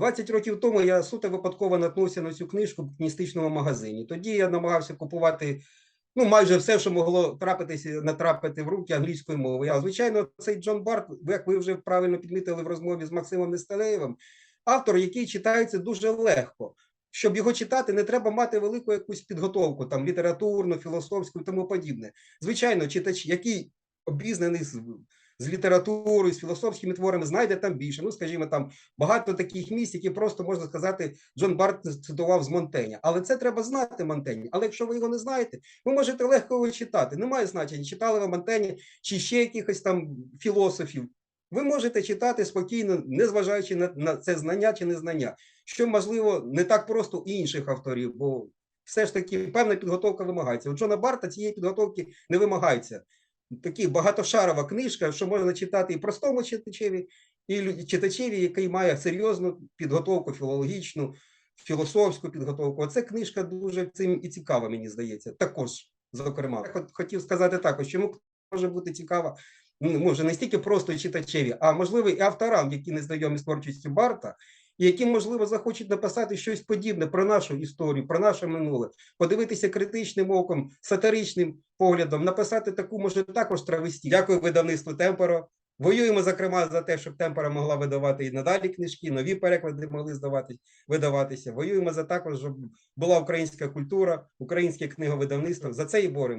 20 років тому я суто випадково наткнувся на цю книжку в кністичному магазині. Тоді я намагався купувати ну, майже все, що могло трапитися, натрапити в руки англійською мовою. А звичайно, цей Джон Барт, як ви вже правильно підмітили в розмові з Максимом Несталеєвим, автор, який читається дуже легко. Щоб його читати, не треба мати велику якусь підготовку, там літературну, філософську і тому подібне. Звичайно, читач, який обізнаний з, з літературою, з філософськими творами, знайде там більше. Ну, скажімо, там багато таких місць, які просто можна сказати, Джон Барт цитував з Монтеня. Але це треба знати Монтені. Але якщо ви його не знаєте, ви можете легко його читати. Немає значення, читали ви Монтені чи ще якихось там філософів. Ви можете читати спокійно, незважаючи на, на це знання чи незнання, що можливо не так просто у інших авторів, бо все ж таки певна підготовка вимагається. У Джона Барта цієї підготовки не вимагається. Такі багатошарова книжка, що можна читати і простому читачеві, і читачеві, який має серйозну підготовку філологічну, філософську підготовку. Оце книжка дуже цим і цікава, мені здається. Також, зокрема, Я хотів сказати також, чому може бути цікава ну, може не стільки просто читачеві, а можливо і авторам, які не знайомі з творчістю Барта, які, можливо, захочуть написати щось подібне про нашу історію, про наше минуле, подивитися критичним оком, сатиричним поглядом, написати таку, може, також травесті. Дякую видавництву Темпоро. Воюємо, зокрема, за те, щоб Темпора могла видавати і надалі книжки, нові переклади могли здавати, видаватися. Воюємо за також, щоб була українська культура, українське книговидавництво. За це і боремося.